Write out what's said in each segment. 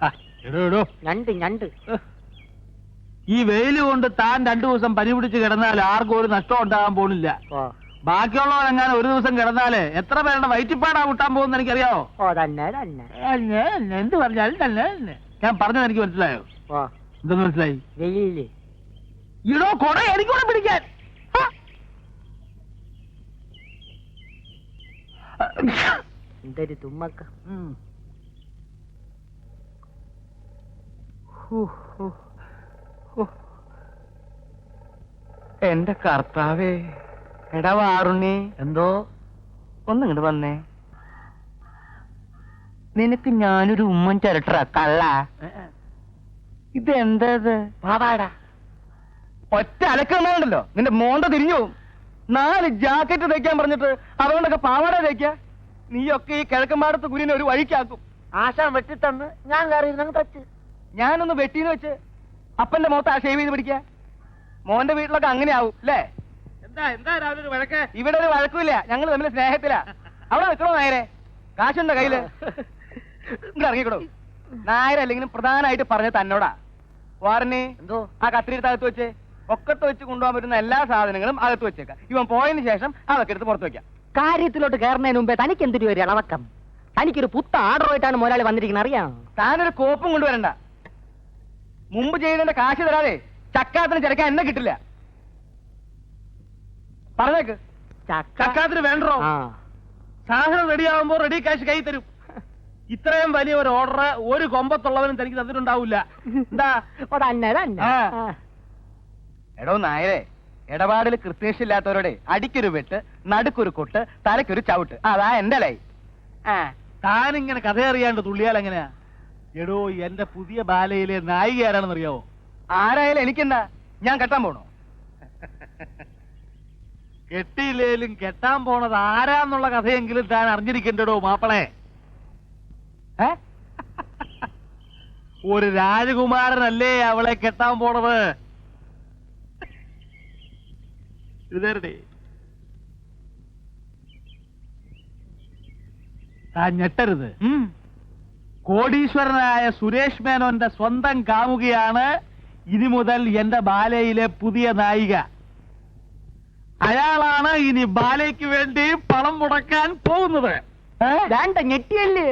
ആ, എടോ, എടോ. ഞണ്ട് ഞണ്ട്. ഈ വെയിൽ കൊണ്ട് താൻ രണ്ടു ദിവസം പനി പിടിച്ച് കിടന്നാൽ ആർക്കും ഒരു നഷ്ടം ഉണ്ടാകാൻ പോണില്ല. ബാക്കിയുള്ളവർ ബാക്കിയുള്ളവരെങ്ങാനും ഒരു ദിവസം കിടന്നാൽ എത്ര പേരുടെ വയറ്റിപ്പാടാ വിട്ടാൻ പോകുന്ന എനിക്കറിയാവോ? ഓ തന്നെ തന്നെ. എന്ത് പറഞ്ഞാലും തന്നെ തന്നെ. ഞാൻ പറഞ്ഞത് എനിക്ക് മനസ്സിലായോ? എന്തെന്ന് മനസ്സിലായി? വെയിൽ. ഇടോ കൊട എനിക്കൂടെ പിടിക്കാൻ ഹ. എന്തൊരു തുമ്മക്ക. എന്റെ കർത്താവേ എടാ വാറുണ്ണി. എന്തോ? ഒന്നിങ്ങോട്ട് വന്നേ. നിനക്ക് ഞാനൊരു ഉമ്മൻ ചിരട്ട കള്ള. ഇത്? പാവാടാ ഒറ്റ അലക്കുന്നുണ്ടല്ലോ നിന്റെ മോണ്ട തിരിഞ്ഞു നാല് ജാക്കറ്റ് തയ്ക്കാൻ പറഞ്ഞിട്ട് അതുകൊണ്ടൊക്കെ പാവാട തയ്ക്ക നീയൊക്കെ ഈ കിഴക്കമ്പാടത്ത് കുരിനെ ഒരു വഴിക്കാക്കും. ആശാൻ വെട്ടിത്തന്ന് ഞാൻ കയറിയിരുന്നു തച്ച്. ഞാനൊന്ന് വെട്ടീന്ന് വെച്ച് അപ്പന്റെ മുഖത്ത് ആ ഷേവ് ചെയ്ത് പിടിക്ക. മോന്റെ വീട്ടിലൊക്കെ അങ്ങനെ ആവും അല്ലേ? എന്താ എന്താ രാവിലെ ഒരു വഴക്ക്? ഇവിടെ ഒരു വഴക്കുമില്ല ഞങ്ങൾ തമ്മിൽ സ്നേഹത്തിലാ. അവിടെ നിൽക്കണോ നായരെ? കാശുണ്ടോ കയ്യിൽ? ഇങ്ങട് ഇറങ്ങിക്കോളൂ നായരല്ലെങ്കിലും പ്രധാനമായിട്ട് പറഞ്ഞ തന്നോടാ. വാറിന് എന്തോ? ആ കത്തിരി താഴ്ത്തു വെച്ച് ഒക്കത്ത് വെച്ച് കൊണ്ടുപോകാൻ പറ്റുന്ന എല്ലാ സാധനങ്ങളും അകത്ത് വെച്ചേക്കാം. ഇവൻ പോയതിനു ശേഷം അതൊക്കെ എടുത്ത് പുറത്ത് വെക്കാം. കാര്യത്തിലോട്ട് കയറുന്നതിന് മുമ്പേ തനിക്ക് എന്തൊരു ഒരു ഇളവക്കം? തനിക്കൊരു പുത്ത ആർഡറുമായിട്ടാണ് മുതലാളി വന്നിരിക്കുന്നത് അറിയാം? താനൊരു കോപ്പും കൊണ്ടുവരണ്ട. മുമ്പ് ചെയ്തതിന്റെ കാശ് തരാതെ ചക്കാത്തിന് ചിരക്കാൻ എന്നെ കിട്ടില്ല. പറഞ്ഞേക്ക്. ചക്ക? ചക്കാത്തിന് വേണ്ടോ? ആ. സാധനം റെഡിയാവുമ്പോ റെഡി കാശ് കൈ തരും. ഇത്രയും വലിയ ഒരു ഓർഡർ ഒരു കൊമ്പത്തുള്ളവനും തനിക്ക് തന്നിട്ടുണ്ടാവില്ല. എന്താ. ആ. എടോ നായരെ ഇടപാടിൽ കൃത്യനിഷ്ഠില്ലാത്തവരോടെ അടിക്കൊരു വെട്ട് നടുക്കൊരു കൊട്ട് തലക്കൊരു ചവിട്ട്. അതാ എന്റെ ലൈ. ആ. താനിങ്ങനെ കഥ അറിയാണ്ട് തുള്ളിയാൽ എങ്ങനെയാ? എടോ എന്റെ പുതിയ ബാലയിലെ നായിക ആരാണെന്ന് അറിയാവോ ആരായാലും എനിക്കെന്താ? ഞാൻ കെട്ടാൻ പോണോ? കെട്ടിയില്ലേലും കെട്ടാൻ പോണത് ആരാന്നുള്ള കഥയെങ്കിലും താൻ അറിഞ്ഞിരിക്കണ്ടടോ മാപ്പിളെ. ഒരു രാജകുമാരനല്ലേ അവളെ കെട്ടാൻ പോണത്? ഇതേരടെ താൻ ഞെട്ടരുത്. കോടീശ്വരനായ സുരേഷ് മേനോന്റെ സ്വന്തം കാമുകയാണ് ഇനി മുതൽ എന്റെ ബാലയിലെ പുതിയ നായിക. അയാളാണ് ഇനി ബാലയ്ക്ക് വേണ്ടി പണം മുടക്കാൻ പോകുന്നത്? വേണ്ട ഞെട്ടിയല്ലേ?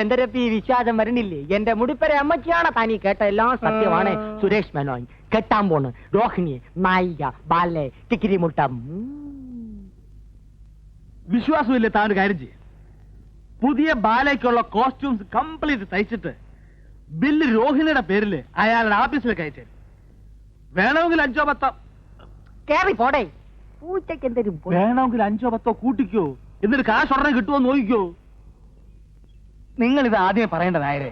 എന്റെ രപ്പി വിശ്വാസം വരണില്ലേ? എന്റെ മുടിപ്പര അമ്മച്ചിയാണ് താനീ കേട്ട എല്ലാം സത്യമാണ്. സുരേഷ് മേനോൻ കെട്ടാൻ പോണ്. രോഹിണി നായിക ബാലെ കിക്കിരി മുട്ടം. വിശ്വാസമില്ല താൻ ഒരു കാര്യം ചെയ്യും. പുതിയ ബാലയ്ക്കുള്ള കോസ്റ്റ്യൂംസ് കംപ്ലീറ്റ് തയ്ച്ചിട്ട് ബില്ല് രോഹിണിയുടെ പേരിൽ അയാളുടെ ഓഫീസിലേക്ക് അയച്ചു വേണമെങ്കിൽ അഞ്ചോ പത്തോ കേറി പോടേ. പൂച്ചയ്ക്ക് എന്തെങ്കിലും വേണമെങ്കിൽ അഞ്ചോ പത്തോ കൂട്ടിക്കോ. എന്നിട്ട് കാശ് ഉടനെ കിട്ടുമോ നോക്കിക്കോ. നിങ്ങൾ ഇത് ആദ്യമേ പറയേണ്ട നായരെ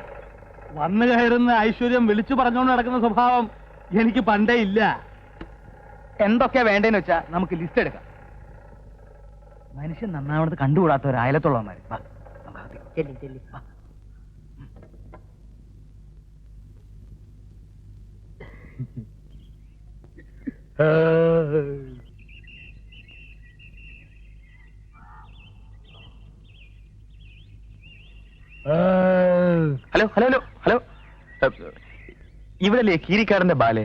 വന്നു കയറുന്ന ഐശ്വര്യം വിളിച്ചു പറഞ്ഞുകൊണ്ട് നടക്കുന്ന സ്വഭാവം എനിക്ക് പണ്ടേ ഇല്ല. എന്തൊക്കെയാ വേണ്ടേന്ന് വെച്ചാ നമുക്ക് ലിസ്റ്റ് എടുക്കാം. മനുഷ്യൻ നന്നാവണത് കണ്ടുകൂടാത്ത ഒരു അയലത്തുള്ളവന്മാര്. വാ, ഇവിടല്ലേ കീരിക്കാടന്റെ ബാലെ?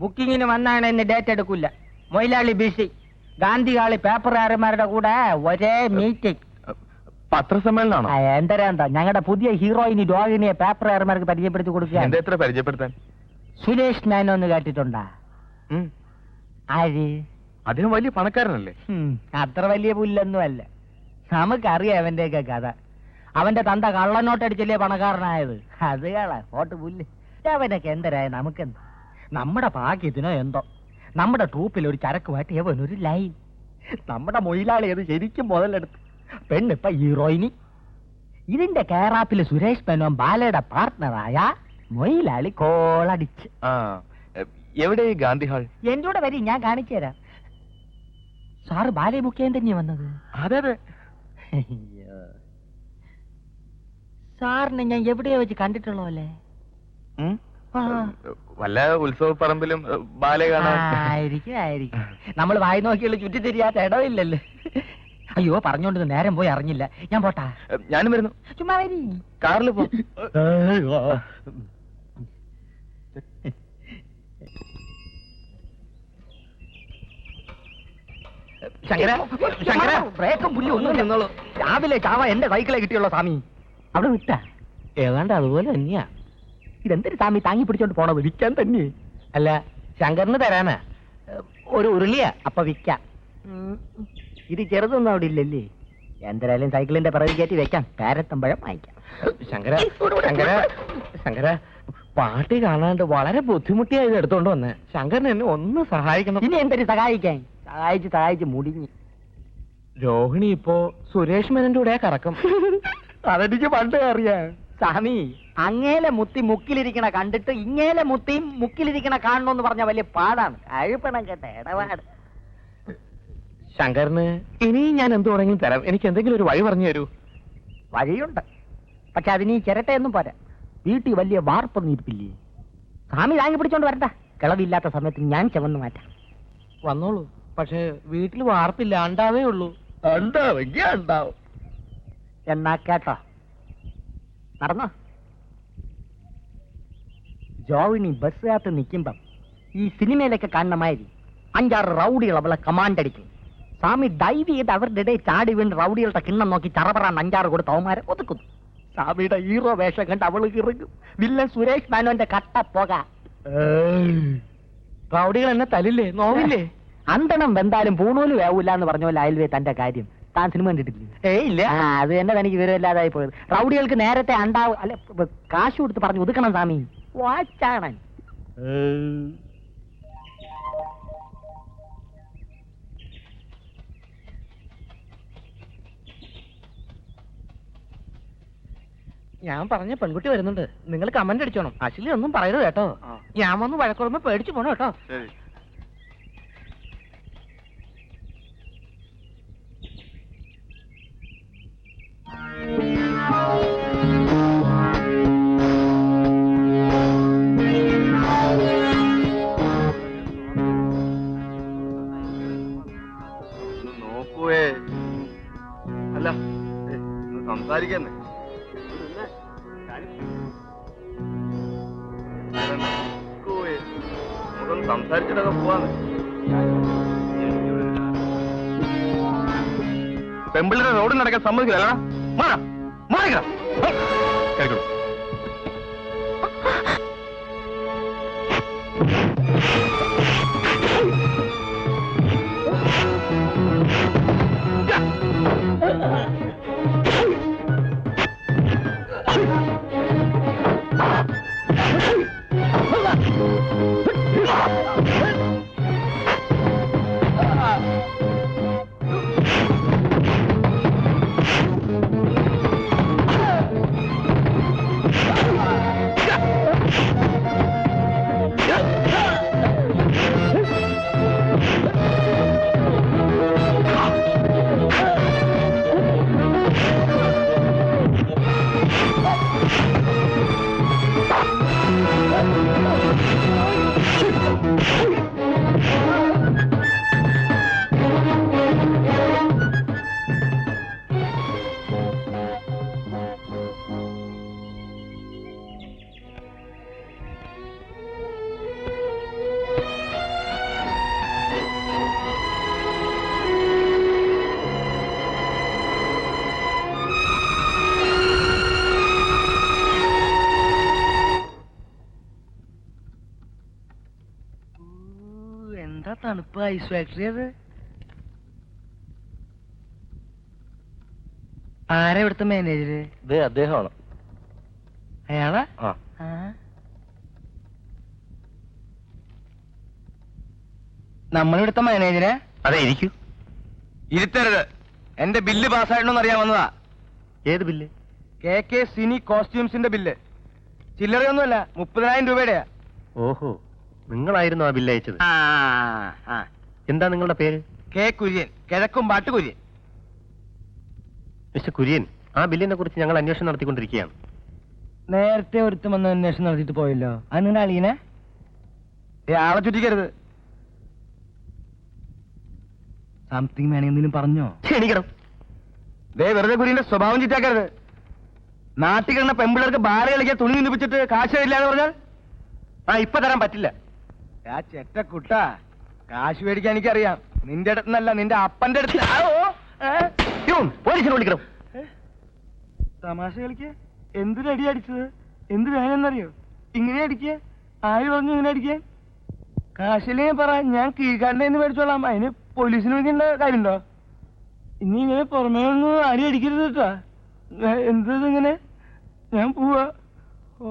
ബുക്കിങ്ങിന് വന്നാണ് എന്നെ ഡേറ്റ് എടുക്കില്ല മൊയിലാളി ബിസി. ഗാന്ധി കാളി പേപ്പറുകാരന്മാരുടെ കൂടെ ഒരേ മീറ്റിംഗ് പത്രസമ്മേളനമാണോ എന്തരാന്താ? ഞങ്ങളുടെ പുതിയ ഹീറോയിനി രോഹിണിയെ പേപ്പറുകാരന്മാർക്ക് പരിചയപ്പെടുത്തി കൊടുക്കുക എന്താ എത്ര പരിചയപ്പെടുത്താൻ? സുരേഷ് മേനോ എന്ന് കേട്ടിട്ടുണ്ടാ? ഉം. ആര്? അദ്ദേഹം വലിയ പണക്കാരനല്ലേ? ഹും, അത്ര വലിയ പുല്ലൊന്നും അല്ല നമുക്കറിയാം അവന്റെയൊക്കെ കഥ. അവന്റെ തന്ത കള്ളനോട്ടടിച്ചല്ലേ പണക്കാരനായത്. അത് കള ഓട്ട് പുല്ല്. അവനൊക്കെ എന്തരായ നമുക്കെന്ത്? നമ്മുടെ ഭാഗ്യത്തിനോ എന്തോ? നമ്മുടെ ട്രൂപ്പിൽ ഒരു ചരക്കുമായിട്ട് എവൻ ഒരു ലൈൻ. നമ്മുടെ മൊയിലാളി അത് ശരിക്കും മുതലെടുത്ത്. പെണ്ണിപ്പ ഹീറോയിനി ഇതിന്റെ കേരളത്തിലെ സുരേഷ് മേനോൻ ബാലയുടെ പാർട്ട്ണറായ മൊയിലാളി കോളടിച്ച്. ആ എവിടെ ഗാന്ധി ഹാൾ? എന്റെ കൂടെ വരി ഞാൻ കാണിച്ചു തരാം. സാറ് ബാലയെ ബുക്ക് ചെയ്യാൻ തന്നെയാ വന്നത്. അതെ അതെ. സാറിനെ ഞാൻ എവിടെയോ വെച്ച് കണ്ടിട്ടുള്ളോ അല്ലേ. വല്ല ഉത്സവ പറമ്പിലും ബാലെ കാണാൻ. ആയിരിക്കും ആയിരിക്കും. നമ്മൾ വായി നോക്കിയുള്ള ചുറ്റി തിരിയാത്ത ഇടവില്ലല്ലേ. അയ്യോ പറഞ്ഞോണ്ട് നേരം പോയി അറിഞ്ഞില്ല. ഞാൻ പോട്ടാ. ഞാനും വരുന്നു. ചുമ്മാ വരി. കാറിൽ പോ. ശങ്കര ശങ്കര. ബ്രേക്കും പുല്ലും ഒന്നും നിന്നോളൂ. രാവിലെ ചാവ എന്റെ സൈക്കിളെ കിട്ടിയുള്ള സ്വാമി. അവിടെ വിട്ട. ഏതാണ്ട് അതുപോലെ തന്നെയാ. ഇതെന്തൊരു സ്വാമി താങ്ങി പിടിച്ചോണ്ട് പോണോ വിൽക്കാൻ തന്നെ. അല്ല ശങ്കറിന് തരാനാ. ഒരു ഉരുളിയാ അപ്പൊ വിൽക്കാം. ഇത് ചെറുതൊന്നും അവിടെ ഇല്ലല്ലേ? എന്തായാലും സൈക്കിളിന്റെ പിറകിൽ കയറ്റി വെക്കാം. പാരത്തമ്പഴം വാങ്ങിക്കാം. ശങ്കര ശങ്കര ശങ്കര പാട്ട് കാണാണ്ട് വളരെ ബുദ്ധിമുട്ടിയായി എടുത്തോണ്ട് വന്നേ. ശങ്കരൻ എന്നെ ഒന്ന് സഹായിക്കണം. ഇനി എന്തൊരു സഹായിക്കാൻ? സഹായിച്ച് സഹായിച്ച് മുടിഞ്ഞ്. രോഹിണി ഇപ്പോ സുരേഷ് മേനന്റെ കൂടെ കറക്കും. അതെനിക്ക് പണ്ട് അറിയാം. സ്വാമി അങ്ങേലെ മുത്തി മുക്കിലിരിക്കണ കണ്ടിട്ട് ഇങ്ങേലെ മുത്തിയും മുക്കിലിരിക്കണ കാണണമെന്ന് പറഞ്ഞ വലിയ പാടാണ്. അഴുപ്പണം കേട്ട ഇടപാട്. ശങ്കറിന് ഇനി ഞാൻ എന്തു വേണമെങ്കിലും തരാം. എനിക്ക് എന്തെങ്കിലും ഒരു വഴി പറഞ്ഞു തരൂ. വഴിയുണ്ട്. പക്ഷെ അതിന് ഈ ചിരട്ടയൊന്നും പോരാ. വീട്ടിൽ വലിയ വാർപ്പൊന്നും ഇരിപ്പില്ലേ സ്വാമി താങ്ങി പിടിച്ചോണ്ട് വരണ്ട കിളവില്ലാത്ത സമയത്ത് ഞാൻ ചെവന്ന് മാറ്റാം. വന്നോളൂ. പക്ഷെ വീട്ടിൽ വാർപ്പില്ല. ഉണ്ടാവേ ഉള്ളൂ. ഉണ്ടാവും എന്നാ കേട്ടോ. നടന്നോ? ജോവിനി ബസ്സിനകത്ത് നിൽക്കുമ്പം ഈ സിനിമയിലൊക്കെ കാണുന്ന മാതിരി അഞ്ചാറ് റൗഡികൾ അവളെ കമാൻഡ് അടിക്കും. സ്വാമി ഡൈവ് ചെയ്ത് അവരുടെ ഇടയിൽ ചാടി വീണ് റൗഡികളുടെ കിണ്ണം നോക്കി ചറപറാൻ അഞ്ചാറ് കൊടുത്ത് അവന്മാരെ ഒതുക്കുന്നു സ്വാമിയുടെ ഹീറോ വേഷം കണ്ട് അവൾ ഇറങ്ങും വില്ലൻ സുരേഷ് മാനോന്റെ കട്ട പോക റൗഡികൾ എന്നെ തലില്ലേ നോവില്ലേ? അന്തണം വെന്താലും പൂണൂൽ വേവൂല എന്ന് പറഞ്ഞ പോലെ അയൽവേ തന്റെ കാര്യം. താൻ സിനിമ കണ്ടിട്ടില്ലേ? ഇല്ല. അത് തന്നെ തനിക്ക് വിവരമില്ലാതായി പോയത്. റൗഡികൾക്ക് നേരത്തെ അണ്ടാവും അല്ലെ കാശ് കൊടുത്ത് പറഞ്ഞു ഒതുക്കണം സ്വാമി. വാച്ചാണ് ഞാൻ പറഞ്ഞ പെൺകുട്ടി വരുന്നുണ്ട്. നിങ്ങൾ കമന്റ് അടിച്ചോണം. അശ്ലി ഒന്നും പറയരുത് കേട്ടോ. ഞാൻ വന്ന് വഴക്കുറമ്പ് പേടിച്ചു പോണോ കേട്ടോ. സംസാരിക്കുന്നേ. നമുക്കൊന്ന് സംസാരിച്ചിട്ടൊക്കെ പോവാന്ന്. പെമ്പിളിന്റെ റോഡിൽ നടക്കാൻ സമ്മതിക്കില്ല മാറാ കേൾക്കണം? എന്താ തണുപ്പ് ഐസ് ഫാക്ടറി അത്? ആരാ ഇവിടുത്തെ മാനേജര് ഇത് അദ്ദേഹമാണ്. അയാളാ? ആ. നമ്മളിവിടുത്തെ മാനേജരെ അതെ ഇരിക്കൂ. ഇരുത്തരുത്. എന്റെ ബില്ല് പാസ്സായിട്ടുണ്ടോ അറിയാൻ വന്നതാ. ഏത് ബില്ല്? കെ കെ സിനി കോസ്റ്റ്യൂംസിന്റെ ബില്ല്. ചില്ലറയൊന്നുമല്ല മുപ്പതിനായിരം രൂപയുടെയാ. ഓഹോ. നിങ്ങളായിരുന്നു ആ ബില്ല് അയച്ചത്. ആ ആ എന്താ നിങ്ങളുടെ പേര്? കെ കുര്യൻ കിഴക്കും പാട്ട് കുര്യൻ. മിസ്റ്റർ കുര്യൻ ആ ബില്ലിനെ കുറിച്ച് ഞങ്ങൾ അന്വേഷണം നടത്തിക്കൊണ്ടിരിക്കുകയാണ്. നേരത്തെ ഒരുത്തം വന്ന് അന്വേഷണം നടത്തിയിട്ട് പോയല്ലോ. അത് നിങ്ങളുടെ അളിയനെ? ഏ, ആളെ ചുറ്റിക്കരുത്. സംതിങ് എന്തെങ്കിലും പറഞ്ഞോ? ക്ഷണിക്കണം. ദേ വെറുതെ കുരിന്റെ സ്വഭാവം ചുറ്റാക്കരുത്. നാട്ടിൽ കിടന്ന പെമ്പിള്ളേർക്ക് ബാല കളിക്കാൻ തുണി നിന്നിപ്പിച്ചിട്ട് കാശ് തരില്ല എന്ന് പറഞ്ഞാൽ? ആ ഇപ്പൊ തരാൻ പറ്റില്ല. ചെറ്റ കുട്ട കാശ് മേടിക്കാൻ എനിക്കറിയാം. നിന്റെ അടുത്തുനിന്നല്ല നിന്റെ അപ്പന്റെ അടുത്ത് ആ, പോലീസിനെ വിളിക്കണം. തമാശ കളിക്ക? എന്തിനടി അടി അടിച്ചത്? എന്ത് വേണമെന്നറിയോ? ഇങ്ങനെ അടിക്കുക ആര് പറഞ്ഞു ഇങ്ങനെ അടിക്കാൻ കാശില്ലേ പറ ഞാൻ കീഴ്ക്കാരന്റെ മേടിച്ചോളാം. അതിന് പോലീസിന് വിളിക്കേണ്ട കാര്യമുണ്ടോ? ഇനി ഇങ്ങനെ പുറമേ ഒന്നും ആരും അടിക്കരുത് കേട്ടാ. എന്തത് ഇങ്ങനെ? ഞാൻ പോവാ. ഓ.